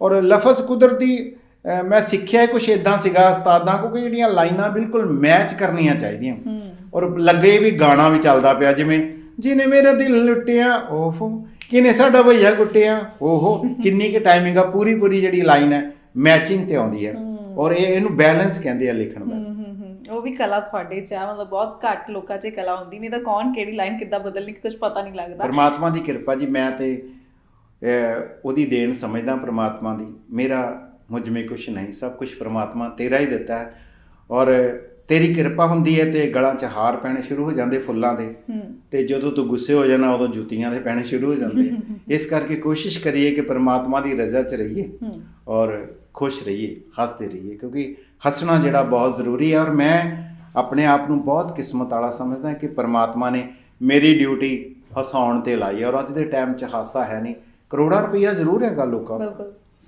ਔਰ ਲਫ਼ਜ਼ ਕੁਦਰਤੀ ਮੈਂ ਸਿੱਖਿਆ ਕੁਝ ਇਦਾਂ ਸੀਗਾ ਉਸਤਾਦਾਂ ਕੋ ਕਿ ਜਿਹੜੀਆਂ ਲਾਈਨਾਂ ਬਿਲਕੁਲ ਮੈਚ ਕਰਨੀਆਂ ਚਾਹੀਦੀਆਂ। ਔਰ ਲੱਗੇ ਵੀ ਗਾਣਾ ਵੀ ਚੱਲਦਾ ਪਿਆ ਜਿਵੇਂ ਜਿਹਨੇ ਮੇਰਾ ਦਿਲ ਲੁੱਟਿਆ ਓਹੋ ਕਿਨੇ ਸਾਡਾ ਭਈਆ ਗੁੱਟਿਆ ਓਹੋ ਕਿੰਨੀ ਕੁ ਟਾਈਮਿੰਗ ਆ ਪੂਰੀ ਪੂਰੀ ਜਿਹੜੀ ਲਾਈਨ ਹੈ ਮੈਚਿੰਗ ਤੇ ਆਉਂਦੀ ਹੈ। ਔਰ ਇਹ ਇਹਨੂੰ ਬੈਲੈਂਸ ਕਹਿੰਦੇ ਆ ਲਿਖਣ ਦਾ। ਉਹ ਵੀ ਕਲਾ ਤੁਹਾਡੇ ਚ ਆ ਮਤਲਬ ਬਹੁਤ ਘੱਟ ਲੋਕਾਂ 'ਚ ਕਲਾ ਹੁੰਦੀ ਨਹੀਂ ਤਾਂ ਕੌਣ ਕਿਹੜੀ ਲਾਈਨ ਕਿੱਦਾਂ ਬਦਲਣੀ ਕੁਝ ਪਤਾ ਨਹੀਂ ਲੱਗਦਾ। ਪਰਮਾਤਮਾ ਦੀ ਕਿਰਪਾ ਜੀ ਮੈਂ ਤੇ ਉਹਦੀ ਦੇਣ ਸਮਝਦਾ ਪਰਮਾਤਮਾ ਦੀ। ਮੇਰਾ ਮੁਝ ਮੇ ਕੁਛ ਨਹੀਂ ਸਭ ਕੁਝ ਪਰਮਾਤਮਾ ਤੇਰਾ ਹੀ ਦਿੱਤਾ ਹੈ। ਔਰ ਤੇਰੀ ਕਿਰਪਾ ਹੁੰਦੀ ਹੈ ਤੇ ਗਲਾਂ 'ਚ ਹਾਰ ਪੈਣੇ ਸ਼ੁਰੂ ਹੋ ਜਾਂਦੇ ਫੁੱਲਾਂ ਦੇ। ਤੇ ਜਦੋਂ ਤੂੰ ਗੁੱਸੇ ਹੋ ਜਾਣਾ ਉਦੋਂ ਜੁੱਤੀਆਂ ਦੇ ਪੈਣੇ ਸ਼ੁਰੂ ਹੋ ਜਾਂਦੇ। ਇਸ ਕਰਕੇ ਕੋਸ਼ਿਸ਼ ਕਰੀਏ ਕਿ ਪਰਮਾਤਮਾ ਦੀ ਰਜ਼ਾ 'ਚ ਰਹੀਏ ਔਰ ਖੁਸ਼ ਰਹੀਏ ਹੱਸਦੇ ਰਹੀਏ ਕਿਉਂਕਿ ਹੱਸਣਾ ਜਿਹੜਾ ਬਹੁਤ ਜ਼ਰੂਰੀ ਹੈ। ਔਰ ਮੈਂ ਆਪਣੇ ਆਪ ਨੂੰ ਬਹੁਤ ਕਿਸਮਤ ਵਾਲਾ ਸਮਝਦਾ ਕਿ ਪਰਮਾਤਮਾ ਨੇ ਮੇਰੀ ਡਿਊਟੀ ਹਸਾਉਣ ਤੇ ਲਾਈ ਔਰ ਅੱਜ ਦੇ ਟਾਈਮ 'ਚ ਹਾਸਾ ਹੈ ਨਹੀਂ। ਕਰੋੜਾਂ ਰੁਪਈਆ ਜ਼ਰੂਰ ਹੈਗਾ ਲੋਕਾਂ ਕੋਲ ਬਿਲਕੁਲ।